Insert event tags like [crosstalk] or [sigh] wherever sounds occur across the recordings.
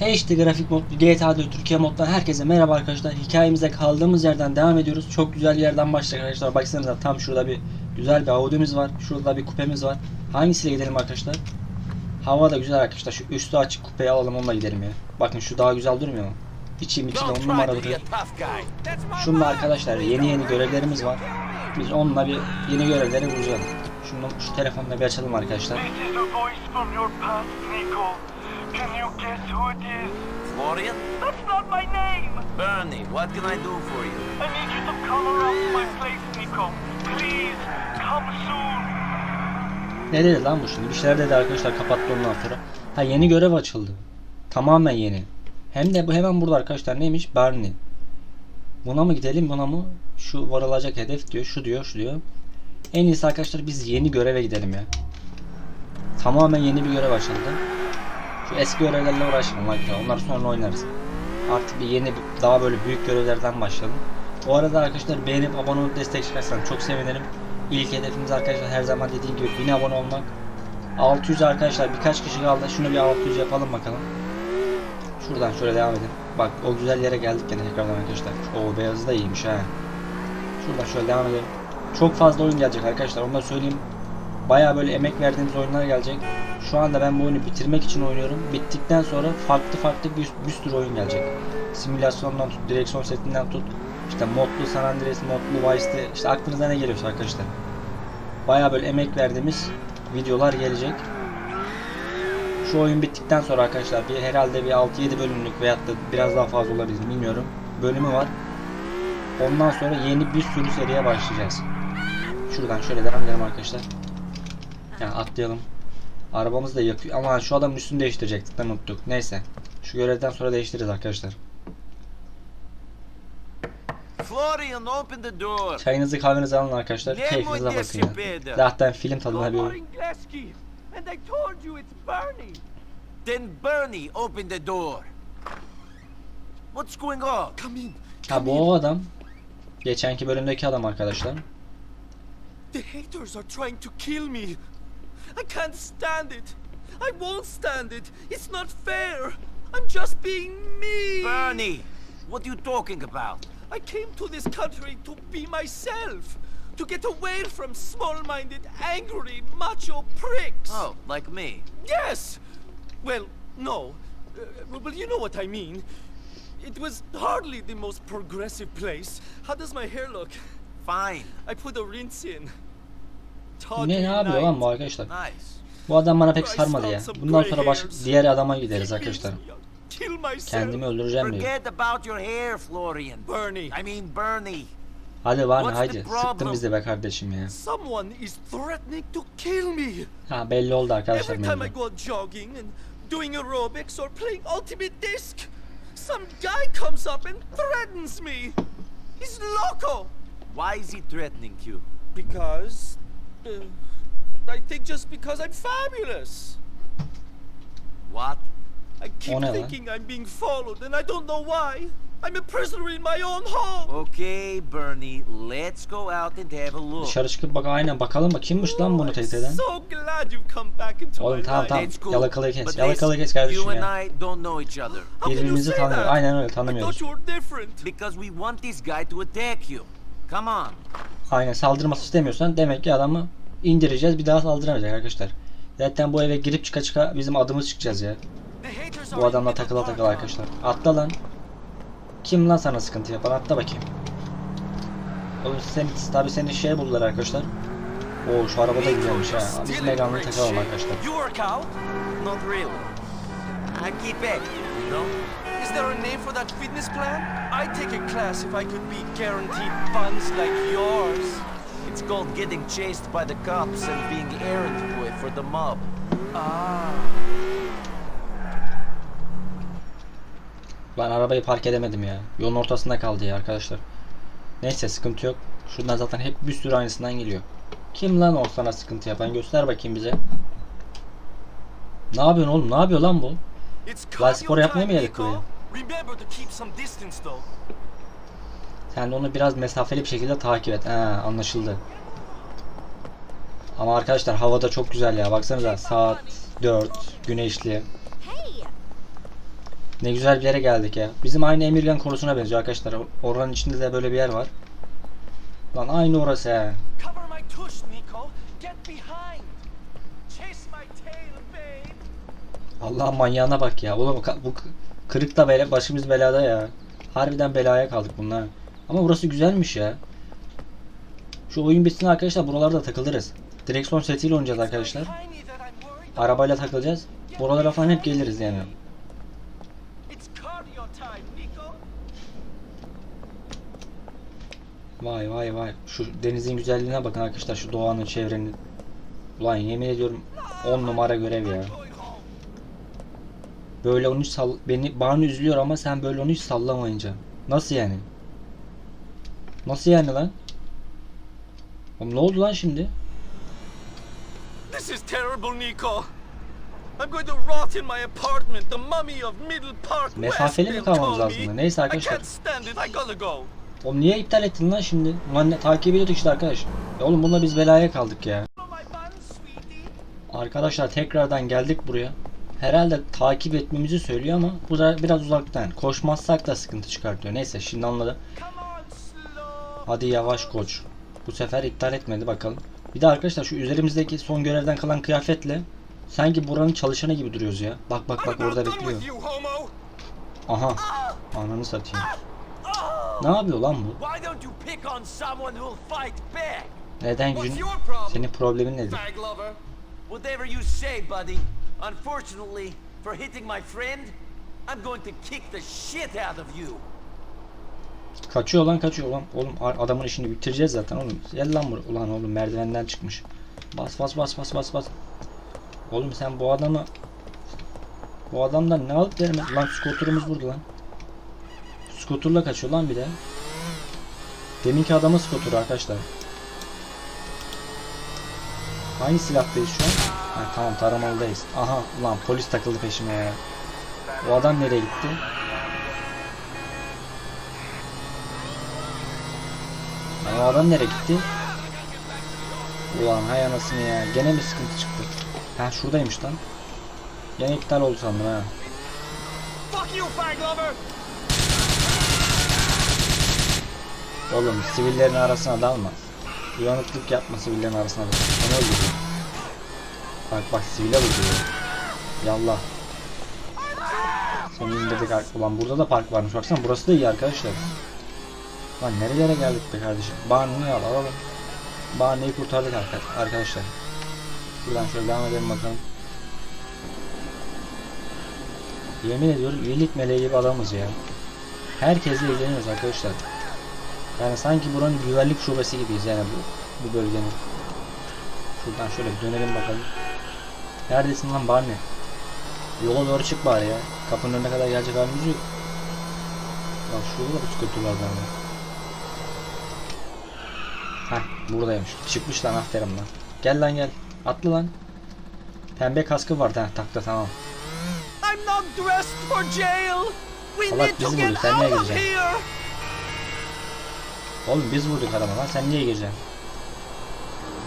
HD grafik mod GTA 4 Türkiye moddan herkese merhaba arkadaşlar. Hikayemize kaldığımız yerden devam ediyoruz. Çok güzel bir yerden başladık arkadaşlar. Baksanıza tam şurada bir güzel bir Audi'miz var. Şurada bir kupemiz var. Hangisiyle gidelim arkadaşlar? Hava da güzel arkadaşlar. Şu üstü açık kupeyi alalım onunla gidelim ya. Bakın şu daha güzel durmuyor mu? İçim içi de on numara duruyor. arkadaşlar yeni yeni görevlerimiz var. Biz onunla bir yeni görevleri vuracağız. Şunu şu telefonla bir açalım arkadaşlar. Can you guess who it is? Florian? That's not my name! Bernie, what can I do for you? I need you to come around to my place, Nico. Please, come soon. Ne dedi lan bu şimdi? Bir şeyler dedi arkadaşlar kapattı ondan sonra. Ha yeni görev açıldı. Tamamen yeni. Hem de bu hemen burada arkadaşlar neymiş? Barney. Buna mı gidelim buna mı? Şu varılacak hedef diyor. Şu diyor şu diyor. En iyisi arkadaşlar biz yeni göreve gidelim ya. Tamamen yeni bir görev açıldı. Eski görevlerle uğraşmayalım arkadaşlar. Onları sonra oynarız. Artık bir yeni daha böyle büyük görevlerden başlayalım. Bu arada arkadaşlar beğenip abone olup destek çıkarsanız çok sevinirim. İlk hedefimiz arkadaşlar her zaman dediğim gibi 1000 abone olmak. 600 arkadaşlar birkaç kişi kaldı. Şunu bir 600 yapalım bakalım. Şuradan şöyle devam edelim. Bak o güzel yere geldik gene tekrardan arkadaşlar. O beyazı da iyiymiş ha. Şuradan şöyle devam edelim. Çok fazla oyun gelecek arkadaşlar. Onu da söyleyeyim. Baya böyle emek verdiğimiz oyunlar gelecek. Şu anda ben bu oyunu bitirmek için oynuyorum. Bittikten sonra farklı farklı bir, bir sürü oyun gelecek. Simülasyondan tut, direksiyon setinden tut. İşte modlu San Andreas, modlu Vice'de işte aklınıza ne geliyorsa arkadaşlar. Baya böyle emek verdiğimiz videolar gelecek. Şu oyun bittikten sonra arkadaşlar bir herhalde bir 6-7 bölümlük veyahut da biraz daha fazla olabilir bilmiyorum. Bölümü var. Ondan sonra yeni bir sürü seriye başlayacağız. Şuradan şöyle devam edelim arkadaşlar. Yani atlayalım. Arabamız da yakıyor ama şu adamın üstünü değiştirecektik de unuttuk. Neyse. Şu görevden sonra değiştiririz arkadaşlar. Florian, open the door. Çayınızı kahvenizi alın arkadaşlar. Keyfinize bakın ya. Zaten film tadına bir oyun. And I told you it's Barney. Then Bernie, open the door. What's going on? Come in. Ha bu o adam. Geçenki bölümdeki adam arkadaşlar. The haters are trying to kill me. I can't stand it. I won't stand it. It's not fair. I'm just being me. Bernie, what are you talking about? I came to this country to be myself. To get away from small-minded, angry, macho pricks. Oh, like me. Yes! Well, no. Uh, well, you know what I mean. It was hardly the most progressive place. How does my hair look? Fine. I put a rinse in. Ne ne yapıyor lan bu arkadaşlar? Bu adam bana pek sarmadı ya. Bundan sonra baş diğer adama gideriz arkadaşlar. Kendimi öldüreceğim diyor. Hadi var the problem? Sıktın bizi be kardeşim ya. Ha belli oldu arkadaşlar and doing aerobics or playing Ultimate Disc, some guy comes up and threatens me. He's loco. Why is he threatening you? Because. Uh, I think just because I'm fabulous. What? I keep thinking I'm being followed and I don't know why. I'm a prisoner in my own home. Okay, Bernie, let's go out and have a look. Dışarı çıkıp bak aynen bakalım bak kimmiş lan bunu I'm tehdit eden. so glad you've come back into Oğlum tamam, tamam. Go. Yalakalığı kes, yalakalığı kes kardeşim You ya. and I don't know each other. How can you Birbirimizi that? Aynen öyle tanımıyoruz. Because we want this guy to attack you. Come on. Aynen saldırması istemiyorsan demek ki adamı indireceğiz bir daha saldıramayacak arkadaşlar. Zaten bu eve girip çıka çıka bizim adımız çıkacağız ya. Bu adamla takıla takıla arkadaşlar. Atla lan. Kim lan sana sıkıntı yapan? Atla bakayım. Oğlum sen, tabi seni şey buldular arkadaşlar. Oo şu araba da güzelmiş ha. Biz Megan'la takalım arkadaşlar. Is there a name for that fitness plan? I'd take a class if I could be guaranteed funds like yours. It's called getting chased by the cops and being errand boy for the mob. Ah. Ben arabayı park edemedim ya. Yolun ortasında kaldı ya arkadaşlar. Neyse sıkıntı yok. Şuradan zaten hep bir sürü aynısından geliyor. Kim lan o sana sıkıntı yapan? Göster bakayım bize. Ne yapıyorsun oğlum? Ne yapıyor lan bu? Lan spor yapmaya mı geldik buraya? Remember to keep some distance though. Sen de onu biraz mesafeli bir şekilde takip et. Ha, anlaşıldı. Ama arkadaşlar havada çok güzel ya. Baksanıza saat 4 güneşli. Ne güzel bir yere geldik ya. Bizim aynı Emirgan korusuna benziyor arkadaşlar. Oranın içinde de böyle bir yer var. Lan aynı orası he. Allah manyağına bak ya. Oğlum bu k- kırık da bela, başımız belada ya. Harbiden belaya kaldık bunlar. Ama burası güzelmiş ya. Şu oyun bitsin arkadaşlar buralarda takılırız. Direksiyon setiyle oynayacağız arkadaşlar. Arabayla takılacağız. Buralara falan hep geliriz yani. Vay vay vay. Şu denizin güzelliğine bakın arkadaşlar. Şu doğanın çevrenin. Ulan yemin ediyorum 10 numara görev ya. Böyle onu sall beni bana üzülüyor ama sen böyle onu hiç sallamayınca. Nasıl yani? Nasıl yani lan? Oğlum ne oldu lan şimdi? This is terrible, Nico. I'm going to rot in my apartment, the mummy of Middle Park Mesafeli mi kalmamız lazım? Neyse arkadaşlar. Oğlum niye iptal ettin lan şimdi? Ulan ne, takip ediyorduk işte arkadaş. Ya oğlum bununla biz belaya kaldık ya. Arkadaşlar tekrardan geldik buraya. Herhalde takip etmemizi söylüyor ama bu da biraz uzaktan. Koşmazsak da sıkıntı çıkartıyor. Neyse şimdi anladı. Hadi yavaş koç. Bu sefer iptal etmedi bakalım. Bir de arkadaşlar şu üzerimizdeki son görevden kalan kıyafetle sanki buranın çalışanı gibi duruyoruz ya. Bak bak bak orada bekliyor. Aha. Ananı satayım. Ne yapıyor lan bu? Neden gün? Senin problemin nedir? Unfortunately, for hitting my friend, I'm going to kick the shit out of you. Kaçıyor lan kaçıyor lan. Oğlum adamın işini bitireceğiz zaten oğlum. Gel lan buraya. Ulan oğlum merdivenden çıkmış. Bas bas bas bas bas bas. Oğlum sen bu adamı bu adamdan ne alıp verme? Lan skuterımız burada lan. Skuterla kaçıyor lan bir de. Deminki adamın skuturu arkadaşlar. Hangi silahtayız şu an? Ha, tamam taramalıdayız. Aha ulan polis takıldı peşime ya. O adam nereye gitti? Lan o adam nereye gitti? Ulan hay anasını ya. Gene mi sıkıntı çıktı? Ha şuradaymış lan. Gene iptal oldu sandım ha. Oğlum sivillerin arasına dalma. Uyanıklık yapma sivillerin arasına dalma. Seni öldürüyor. Bak bak sivile vuruyor. Yallah. Seni indirdik. Ulan burada da park varmış. Baksana burası da iyi arkadaşlar. Lan nerelere geldik be kardeşim. Barney'i al alalım. Barney'i kurtardık arka- arkadaşlar. Buradan şöyle devam edelim bakalım. Yemin ediyorum iyilik meleği gibi adamız ya. Herkesle ilgileniyoruz arkadaşlar. Yani sanki buranın güvenlik şubesi gibiyiz yani bu, bu bölgenin. Şuradan şöyle dönelim bakalım. Neredesin lan Barney? Yola doğru çık bari ya. Kapının önüne kadar gelecek halimiz yok. Bak şurada da skuter var. Heh buradaymış. Çıkmış lan aferin lan. Gel lan gel. Atlı lan. Pembe kaskı var. Heh taktı tamam. I'm not dressed for jail. We Allah need to bizi get vurdu, sen niye gireceksin? Oğlum biz vurduk adama lan. Sen niye gireceksin?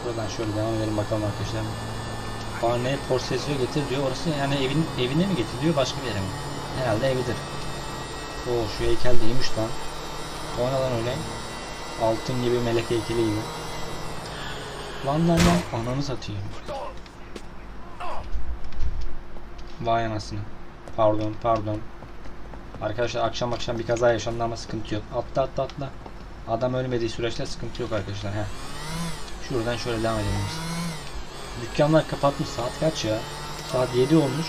Buradan şöyle devam edelim bakalım arkadaşlar. Barney Porsesio getir diyor. Orası yani evin evine mi getiriyor başka bir yere mi? Herhalde evidir. Oo şu heykel de iyiymiş lan. O ne lan öyle? Altın gibi melek heykeli gibi. Lan lan lan ananı satayım. Vay anasını. Pardon pardon. Arkadaşlar akşam akşam bir kaza yaşandı ama sıkıntı yok. Atla atla atla. Adam ölmediği süreçte sıkıntı yok arkadaşlar. Heh. Şuradan şöyle devam edelim biz. Dükkanlar kapatmış. Saat kaç ya? Saat 7 olmuş.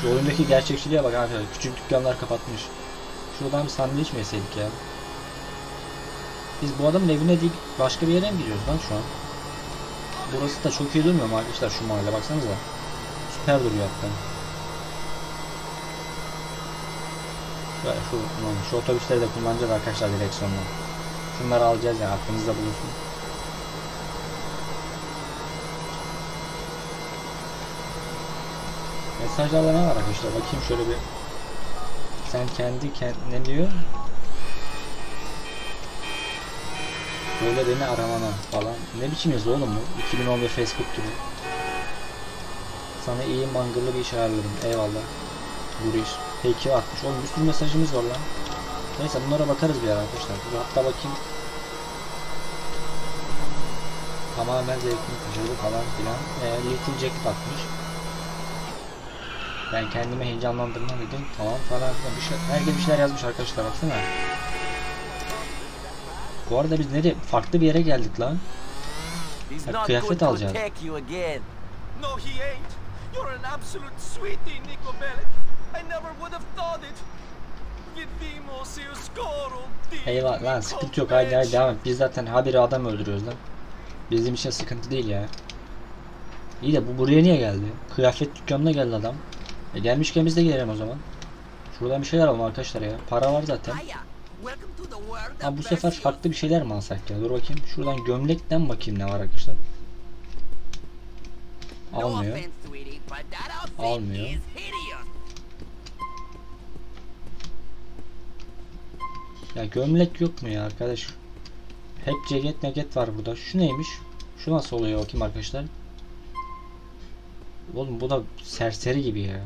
Şu oyundaki gerçekçiliğe bak arkadaşlar. Küçük dükkanlar kapatmış. Şuradan bir sandviç mi yeseydik ya? Biz bu adamın evine değil başka bir yere mi gidiyoruz lan şu an? Burası da çok iyi durmuyor mu arkadaşlar şu mahalle baksanıza. Süper duruyor hatta. Şöyle şu, şu otobüsleri de kullanacağız arkadaşlar direksiyonla. Şunları alacağız yani aklınızda bulunsun. Mesajlarda ne var arkadaşlar? Bakayım şöyle bir. Sen kendi kendine diyor? Böyle beni aramana falan. Ne biçim yazı oğlum bu? 2011 Facebook gibi. Sana iyi mangırlı bir iş ayarladım. Eyvallah. Bu iş. Peki atmış. Oğlum bir sürü mesajımız var lan. Neyse bunlara bakarız bir ara arkadaşlar. Hatta bakayım. Tamamen zevkini kaçırdı falan filan. Ee, Little Jacket atmış. Ben kendimi heyecanlandırmam dedim. Tamam falan filan. Bir şey, herkes bir şeyler yazmış arkadaşlar baksana. Bu arada biz nereye? Farklı bir yere geldik lan. Not kıyafet again. No, he ain't. You're an absolute sweetie, Nico Bellic. I never would have thought it. Eyvah lan sıkıntı yok haydi haydi devam et. Biz zaten haberi adam öldürüyoruz lan. Bizim için sıkıntı değil ya. İyi de bu buraya niye geldi? Kıyafet dükkanına geldi adam. E gelmişken biz de gelelim o zaman. Şuradan bir şeyler alalım arkadaşlar ya. Para var zaten. Of bu sefer farklı bir şeyler mi alsak ya? Dur bakayım. Şuradan gömlekten bakayım ne var arkadaşlar. Almıyor. Almıyor. Ya gömlek yok mu ya arkadaş? Hep ceket meket var burada. Şu neymiş? Şu nasıl oluyor bakayım arkadaşlar. Oğlum bu da serseri gibi ya.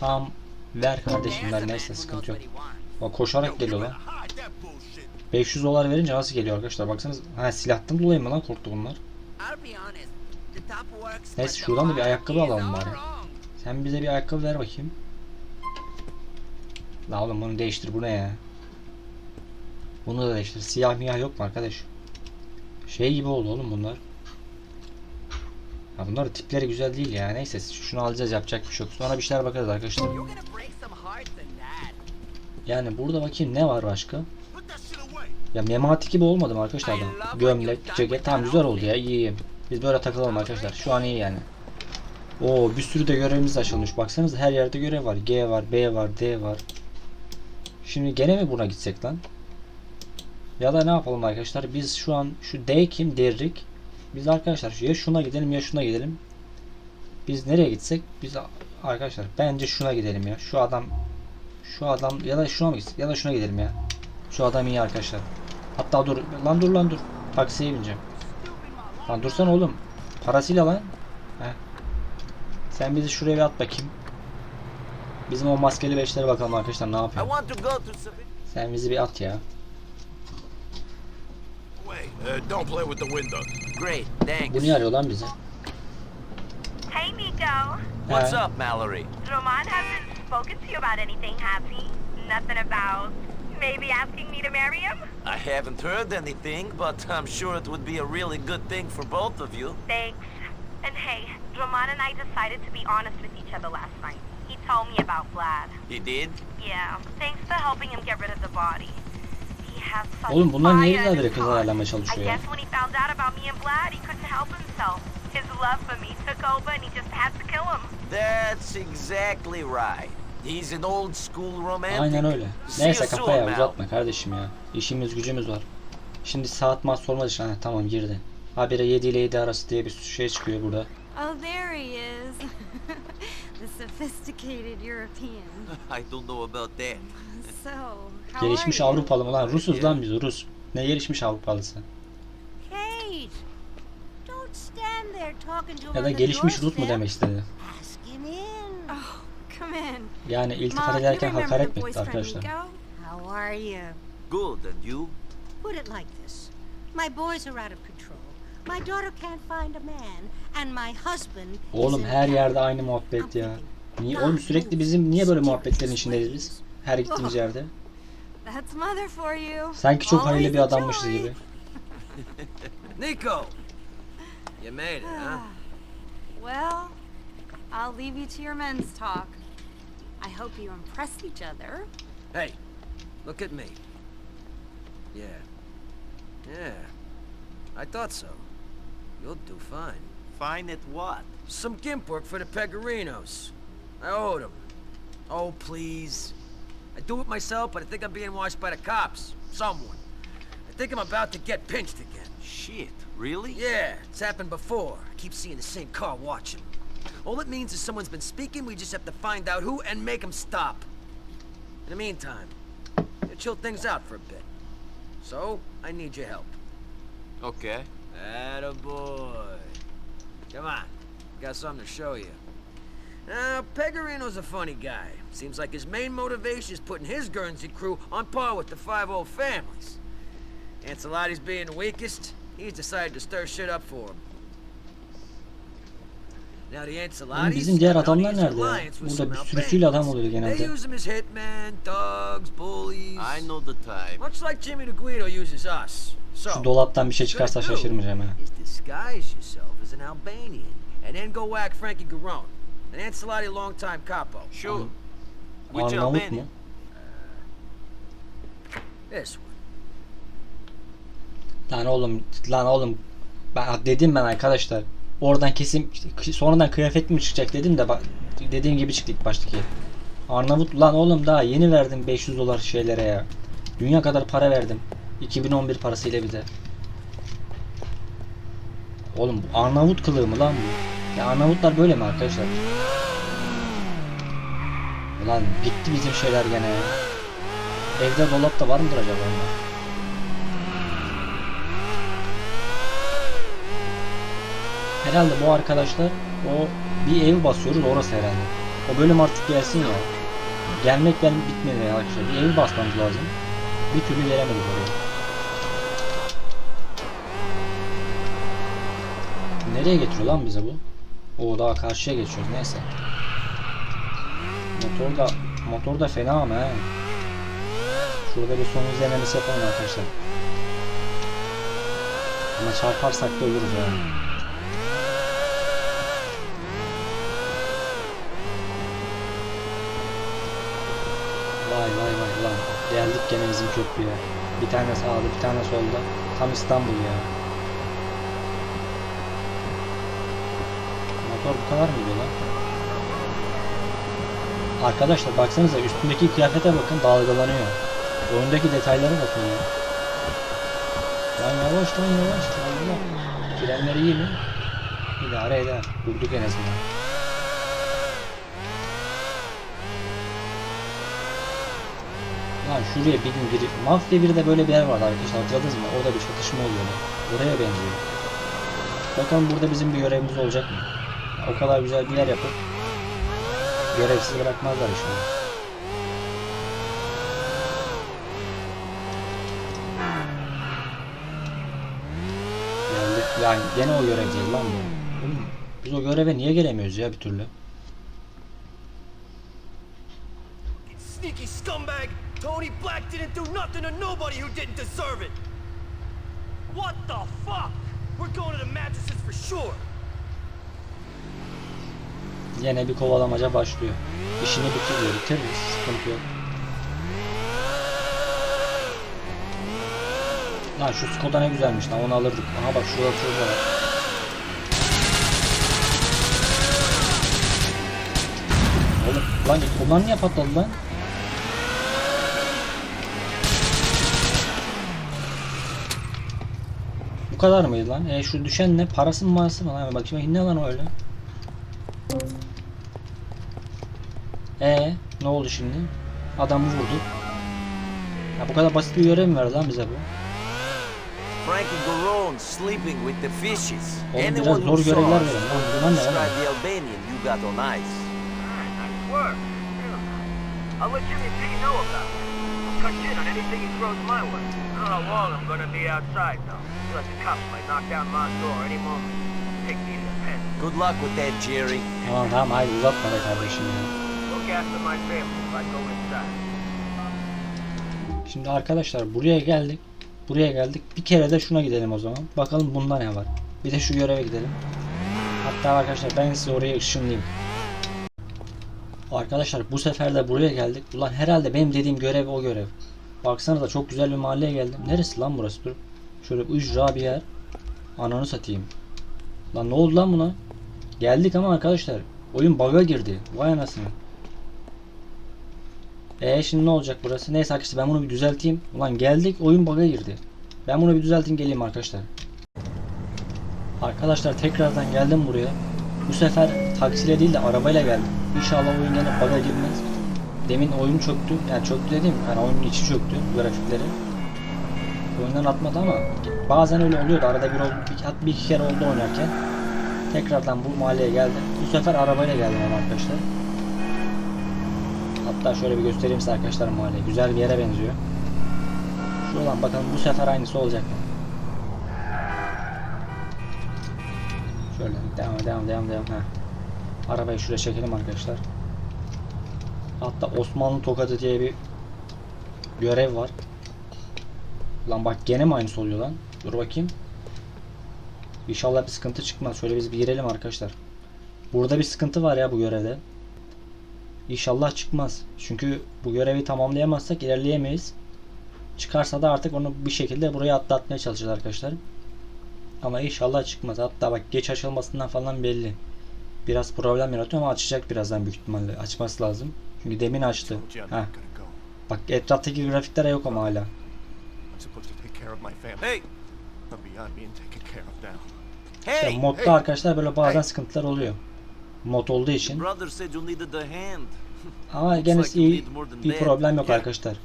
Tamam ver kardeşim There's ver a man neyse sıkıntı yok. Bak koşarak geliyor lan. 500 dolar verince nasıl geliyor arkadaşlar baksanız. Ha silahtan dolayı mı lan korktu bunlar? Neyse, şuradan da bir ayakkabı alalım bari. Sen bize bir ayakkabı ver bakayım. La oğlum bunu değiştir bu ne ya? Bunu da değiştir. Siyah miyah yok mu arkadaş? Şey gibi oldu oğlum bunlar. Ya bunlar tipleri güzel değil ya. Neyse şunu alacağız yapacak bir şey yok. Sonra bir şeyler bakarız arkadaşlar. Yani burada bakayım ne var başka? Ya memati gibi olmadı mı arkadaşlar? da? Gömlek, ceket tam güzel oldu ya. iyi iyi. Biz böyle takılalım arkadaşlar. Şu an iyi yani. Oo bir sürü de görevimiz açılmış. Baksanıza her yerde görev var. G var, B var, D var. Şimdi gene mi buna gitsek lan? Ya da ne yapalım arkadaşlar? Biz şu an şu D kim? Derrik. Biz arkadaşlar ya şuna gidelim ya şuna gidelim. Biz nereye gitsek? Biz arkadaşlar bence şuna gidelim ya. Şu adam şu adam ya da şuna mı gitsek? Ya da şuna gidelim ya. Şu adam iyi arkadaşlar. Hatta dur lan dur lan dur. Taksiye bineceğim. Lan dursana oğlum. Parasıyla lan. Heh. Sen bizi şuraya bir at bakayım. Bizim o maskeli beşlere bakalım arkadaşlar ne yapıyor. Sen bizi bir at ya. Wait, uh, don't play with the window. Great, thanks. Bu niye arıyor lan bizi? Hey, Nico. What's up, Mallory? Roman hasn't spoken to you about anything, has he? Nothing about maybe asking me to marry him? I haven't heard anything, but I'm sure it would be a really good thing for both of you. Thanks. And hey, Roman and I decided to be honest with each other last night. He told me about Vlad. He did? Yeah, thanks for helping him get rid of the body. Oğlum bunlar niye illa kızlar heart. ayarlamaya I çalışıyor ya? guess when he found out about me and Vlad, he couldn't help himself. His love for me took over and he just had to kill him. That's exactly right. He's an old school romantic. Aynen öyle. Neyse kafaya uzatma kardeşim ya. İşimiz gücümüz var. Şimdi saat maç sorma dışı. Ha, tamam girdi. Habire 7 ile 7 arası diye bir şey çıkıyor burada. Oh, there he is. [laughs] the sophisticated European. [laughs] I don't know about that. Gelişmiş? Avrupalı mı lan? Rusuz lan biz Rus. Ne gelişmiş Avrupalısı? Ya da gelişmiş Rus mu demek istedi? Oh. Yani iltifat ederken hakaret mi etti arkadaşlar? Nico? How are you? Good, and you? Put it like this. My boys are out of control. My daughter can't find a man. And my husband Oğlum her yerde aynı muhabbet ya. Niye oğlum sürekli bizim niye böyle muhabbetlerin içindeyiz biz? Ways. Her gittiğimiz oh. yerde. That's mother for you. Sanki çok Always hayırlı bir a adammışız joy. gibi. [laughs] Nico! You made it, huh? [sighs] Well, I'll leave you to your men's talk. I hope you impress each other. Hey, look at me. Yeah. Yeah. I thought so. You'll do fine. Fine at what? Some gimp work for the Pegorinos. I owed them. Oh, please. I do it myself, but I think I'm being watched by the cops. Someone. I think I'm about to get pinched again. Shit, really? Yeah, it's happened before. I keep seeing the same car watching. All it means is someone's been speaking, we just have to find out who and make them stop. In the meantime, you chill things out for a bit. So, I need your help. Okay. Attaboy. Come on, got something to show you. Now, Pegorino's a funny guy. Seems like his main motivation is putting his Guernsey crew on par with the five old families. Ancelotti's being the weakest, he's decided to stir shit up for him. Now the Ancelotti's bizim diğer adamlar nerede ya? Burada bir sürüsüyle adam oluyor genelde. They use them as hitmen, thugs, bullies. I know the type. Much like Jimmy the Guido uses us. So, Şu dolaptan bir şey çıkarsa şaşırmayacağım ha. Is disguise yourself as an Albanian and then go whack Frankie Garone, an Ancelotti longtime capo. Sure. Which Arnavut mu? Albanian? This one. Lan oğlum, lan oğlum. Ben dedim ben arkadaşlar. Oradan kesim işte sonradan kıyafet mi çıkacak dedim de bak dediğim gibi çıktı ilk baştaki. Arnavut lan oğlum daha yeni verdim 500 dolar şeylere ya. Dünya kadar para verdim. 2011 parasıyla bir de. Oğlum bu Arnavut kılığı mı lan bu? Ya Arnavutlar böyle mi arkadaşlar? Ulan gitti bizim şeyler gene ya. Evde dolapta var mıdır acaba onlar? Herhalde bu arkadaşlar o bir ev basıyoruz orası herhalde. O bölüm artık gelsin ya. Gelmek ben bitmedi arkadaşlar. Bir ev basmamız lazım. Bir türlü gelemedik oraya. Nereye getiriyor lan bize bu? O daha karşıya geçiyoruz neyse. Motor da motor da fena ama he. Şurada bir son izlememiz yapalım arkadaşlar. Ama çarparsak da ölürüz yani. Vay vay vay lan. Geldik gene bizim köprüye. Bir tane sağda bir tane solda. Tam İstanbul ya. Motor bu kadar mıydı lan? Arkadaşlar baksanıza üstündeki kıyafete bakın dalgalanıyor. Oyundaki detaylara bakın ya. Lan yavaş lan yavaş. Allah. Frenleri iyi mi? İdare eder. Durduk en azından. Lan şuraya bir gün girip Mafya 1'de böyle bir yer vardı arkadaşlar hatırladınız mı? Orada bir çatışma oluyordu. Oraya benziyor. Bakalım burada bizim bir görevimiz olacak mı? O kadar güzel bir yer yapıp görevsiz bırakmazlar inşallah. Geldik. Yani gene o görev değil lan bu. Biz o göreve niye gelemiyoruz ya bir türlü? Sneaky scumbag! Tony Black didn't do nothing to nobody who didn't deserve it! What the fuck? We're going to the mattresses for sure! Yine bir kovalamaca başlıyor. İşini bitiriyor, bitiririz. Sıkıntı yok. Lan şu Skoda ne güzelmiş lan onu alırdık. Aha bak şurada şurada var. Oğlum lan onlar niye patladı lan? Bu kadar mıydı lan? E şu düşen ne? Parası mı marası mı lan? Bakayım ne lan öyle? E ne oldu şimdi? Adamı vurdu. Ya bu kadar basit bir görev mi verdi lan bize bu? Frankie Garone sleeping with the fishes. Oğlum biraz zor görevler verin lan. Bunlar ne describe lan? the Albanian you got on ice. I'll let Jimmy P know about it. I'll cut in on anything he throws my way. I don't know how long I'm gonna be outside, though. Feel like the cops might knock down my door any moment. Take me to the pen. Good luck with that, Jerry. Tamam tamam haydi uzatma be kardeşim ya. Look after my family if I go inside. Şimdi arkadaşlar buraya geldik. Buraya geldik. Bir kere de şuna gidelim o zaman. Bakalım bunda ne var. Bir de şu göreve gidelim. Hatta arkadaşlar ben size oraya ışınlayayım. Arkadaşlar bu sefer de buraya geldik. Ulan herhalde benim dediğim görev o görev. Baksanıza çok güzel bir mahalleye geldim. Neresi lan burası? Dur. Şöyle ücra bir yer. Ananı satayım. Lan ne oldu lan buna? Geldik ama arkadaşlar. Oyun bug'a girdi. Vay anasını. E şimdi ne olacak burası? Neyse arkadaşlar ben bunu bir düzelteyim. Ulan geldik oyun bug'a girdi. Ben bunu bir düzelteyim geleyim arkadaşlar. Arkadaşlar tekrardan geldim buraya. Bu sefer taksiyle değil de arabayla geldim. İnşallah oyun gene bug'a girmez. Demin oyun çöktü. Yani çöktü dedim. Yani oyunun içi çöktü grafikleri. Oyundan atmadı ama bazen öyle oluyordu. Arada bir oldu, bir, bir iki kere oldu oynarken. Tekrardan bu mahalleye geldim. Bu sefer arabayla geldim arkadaşlar. Hatta şöyle bir göstereyim size arkadaşlar mahalleyi. Güzel bir yere benziyor. Şuradan bakalım bu sefer aynısı olacak mı? Şöyle devam devam devam devam. Heh. Arabayı şuraya çekelim arkadaşlar. Hatta Osmanlı tokadı diye bir görev var. Lan bak gene mi aynısı oluyor lan? Dur bakayım. İnşallah bir sıkıntı çıkmaz. Şöyle biz bir girelim arkadaşlar. Burada bir sıkıntı var ya bu görevde. İnşallah çıkmaz. Çünkü bu görevi tamamlayamazsak ilerleyemeyiz. Çıkarsa da artık onu bir şekilde buraya atlatmaya çalışacağız arkadaşlar. Ama inşallah çıkmaz. Hatta bak geç açılmasından falan belli. Biraz problem yaratıyor ama açacak birazdan büyük ihtimalle. Açması lazım. Çünkü demin açtı. Heh. Bak etraftaki grafiklere yok ama hala. Hey, I'm beyond being taken care of now. Hey! modda hey. arkadaşlar böyle bazen Hey. sıkıntılar oluyor. Mod olduğu için. [laughs] Ama gene iyi bir problem yok arkadaşlar.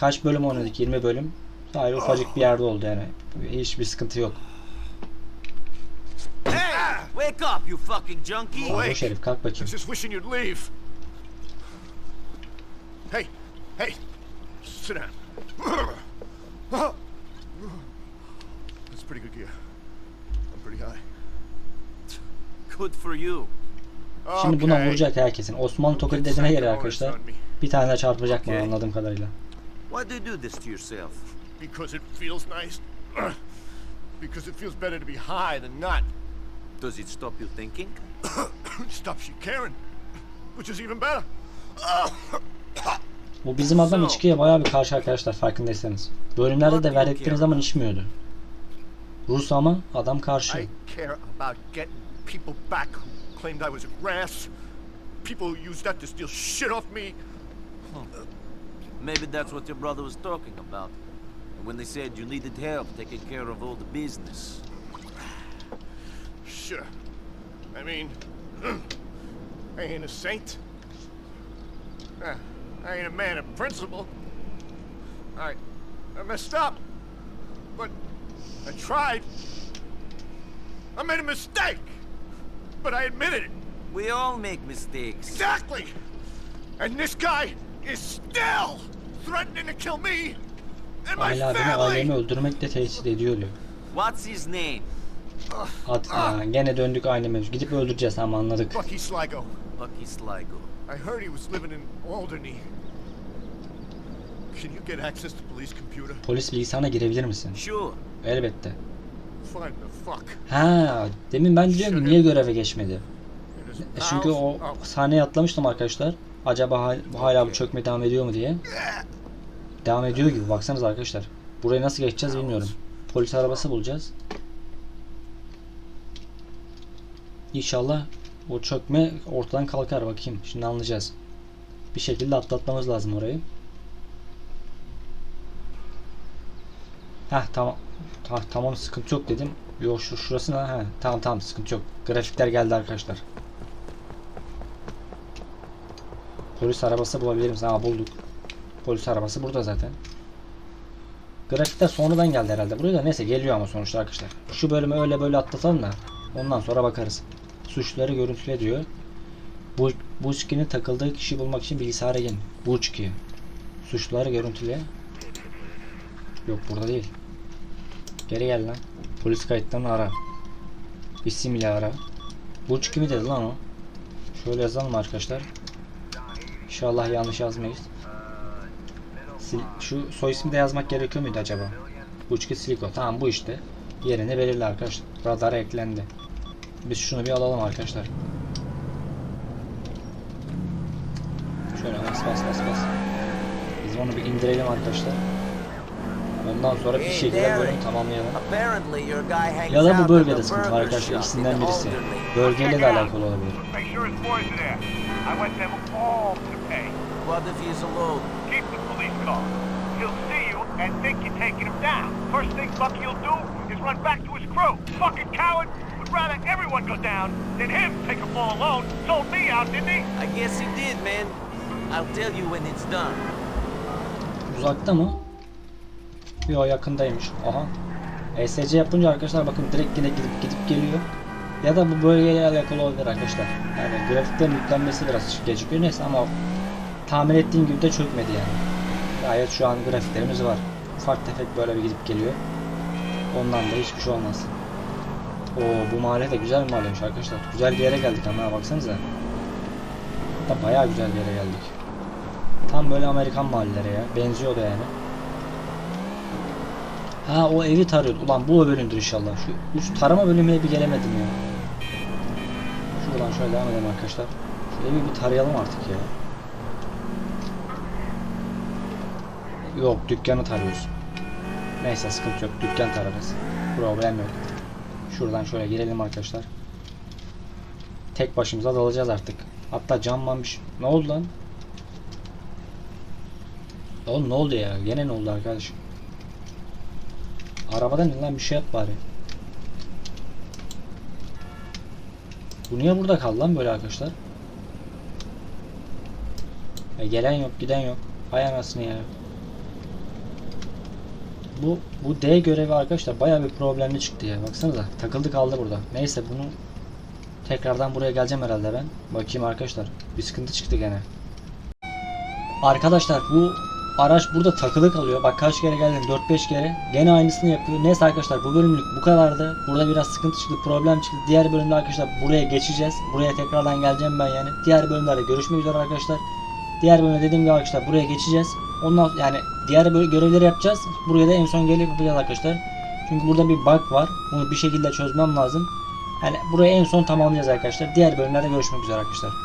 Kaç bölüm oynadık? 20 bölüm. Sadece ufacık bir yerde oldu yani. Hiçbir sıkıntı yok. Hey! Wake up, you fucking junkie! Sarhoş herif kalk bakayım. just wishing you'd leave. Hey, hey, sit down. That's pretty good gear. Good for you. Şimdi buna vuracak herkesin. Osmanlı tokadı dediğine göre arkadaşlar. Bir tane de çarpacak bana anladığım kadarıyla. Why do you do this to yourself? Because it feels nice. [clears throat] Because it feels better to be high than not. Does it stop you thinking? [clears throat] Stops you caring. Which is even better. Bu bizim adam içkiye bayağı bir karşı arkadaşlar farkındaysanız. Bölümlerde de verdikleri zaman içmiyordu. Rus ama adam karşı. I care about getting people back who claimed I was a grass. People who used that to steal shit off me. Maybe that's what your brother was talking about. When they said you needed help taking care of all the business. Sure. I mean, [clears throat] I ain't a saint. Uh, I ain't a man of principle. I, I messed up. But I tried. I made a mistake. But I admitted it. We all make mistakes. Exactly. And this guy is still threatening to kill me and my Hala beni ailemi family. öldürmekle tehdit ediyor diyor. What's his name? At, Aa, gene döndük aynı mevzu. Gidip öldüreceğiz ama anladık. Bucky Sligo. Bucky Sligo. I heard he was living in Alderney. Can you get access to police computer? Polis bilgisayarına girebilir misin? Sure. Elbette. Ha, demin ben diyorum niye göreve geçmedi? E çünkü o sahneye atlamıştım arkadaşlar. Acaba hal- hala bu çökme devam ediyor mu diye. Devam ediyor gibi baksanız arkadaşlar. Burayı nasıl geçeceğiz bilmiyorum. Polis arabası bulacağız. İnşallah o çökme ortadan kalkar bakayım. Şimdi anlayacağız. Bir şekilde atlatmamız lazım orayı. Heh tamam. Ta- tamam sıkıntı yok dedim. Yok şu şurası ne? Ha, tamam tamam sıkıntı yok. Grafikler geldi arkadaşlar. Polis arabası bulabilir misin? Ha bulduk. Polis arabası burada zaten. Grafikler sonradan geldi herhalde. Buraya da neyse geliyor ama sonuçta arkadaşlar. Şu bölümü öyle böyle atlatalım da ondan sonra bakarız. Suçluları görüntüle diyor. Bu Buçki'nin takıldığı kişi bulmak için bilgisayara gelin. Buçki. Suçluları görüntüle. Yok burada değil. Geri gel lan. Polis kayıtlarını ara. İsim ile ara. Buçki mi dedi lan o? Şöyle yazalım arkadaşlar. İnşallah yanlış yazmayız. Sil- şu soy ismi de yazmak gerekiyor muydu acaba? Buçki Siliko. Tamam bu işte. Yerini belirli arkadaşlar. Radara eklendi. Biz şunu bir alalım arkadaşlar. Şöyle bas bas bas bas. Biz onu bir indirelim arkadaşlar. Ondan sonra bir şekilde bölümü tamamlayalım. Apparently your guy hangs Ya da bu bölgede sıkıntı var arkadaşlar. İkisinden in birisi. Bölgeyle de alakalı olabilir. And think you're taking him down. First thing Bucky'll do is run back to his crew. Fucking coward! Would rather everyone go down than him take a fall alone. Sold me out, didn't he? I guess he did, man. I'll tell you when it's done. Uzakta mı? Yok yakındaymış. Aha. ESC yapınca arkadaşlar bakın direkt yine gidip gidip geliyor. Ya da bu bölgeyle alakalı olabilir arkadaşlar. Yani grafiklerin yüklenmesi biraz gecikiyor neyse ama tahmin ettiğim gibi de çökmedi yani. Gayet şu an grafiklerimiz var. Ufak tefek böyle bir gidip geliyor. Ondan da hiçbir şey olmaz. Oo bu mahalle de güzel bir mahalleymiş arkadaşlar. Güzel bir yere geldik ama baksanıza. Hatta bayağı güzel bir yere geldik. Tam böyle Amerikan mahalleleri ya. Benziyor da yani. Ha o evi tarıyordu. Ulan bu bölümdür inşallah. Şu üst tarama bölümüne bir gelemedim ya. Şuradan şöyle devam edelim arkadaşlar. Şu evi bir tarayalım artık ya. Yok dükkanı tarıyoruz. Neyse sıkıntı yok. Dükkan tararız. Problem yok. Şuradan şöyle girelim arkadaşlar. Tek başımıza dalacağız artık. Hatta camlanmış. Ne oldu lan? Oğlum ne oldu ya? Gene ne oldu arkadaşım? Arabadan in bir şey yap bari. Bu niye burada kaldı lan böyle arkadaşlar? E gelen yok giden yok. Hay anasını ya. Bu bu D görevi arkadaşlar bayağı bir problemli çıktı ya. Baksanıza takıldı kaldı burada. Neyse bunu tekrardan buraya geleceğim herhalde ben. Bakayım arkadaşlar. Bir sıkıntı çıktı gene. Arkadaşlar bu araç burada takılı kalıyor. Bak kaç kere geldim 4-5 kere. Gene aynısını yapıyor. Neyse arkadaşlar bu bölümlük bu kadardı. Burada biraz sıkıntı çıktı, problem çıktı. Diğer bölümde arkadaşlar buraya geçeceğiz. Buraya tekrardan geleceğim ben yani. Diğer bölümlerde görüşmek üzere arkadaşlar. Diğer bölümde dediğim gibi arkadaşlar buraya geçeceğiz. Ondan yani diğer böyle görevleri yapacağız. Buraya da en son gelip yapacağız arkadaşlar. Çünkü burada bir bug var. Bunu bir şekilde çözmem lazım. Yani burayı en son tamamlayacağız arkadaşlar. Diğer bölümlerde görüşmek üzere arkadaşlar.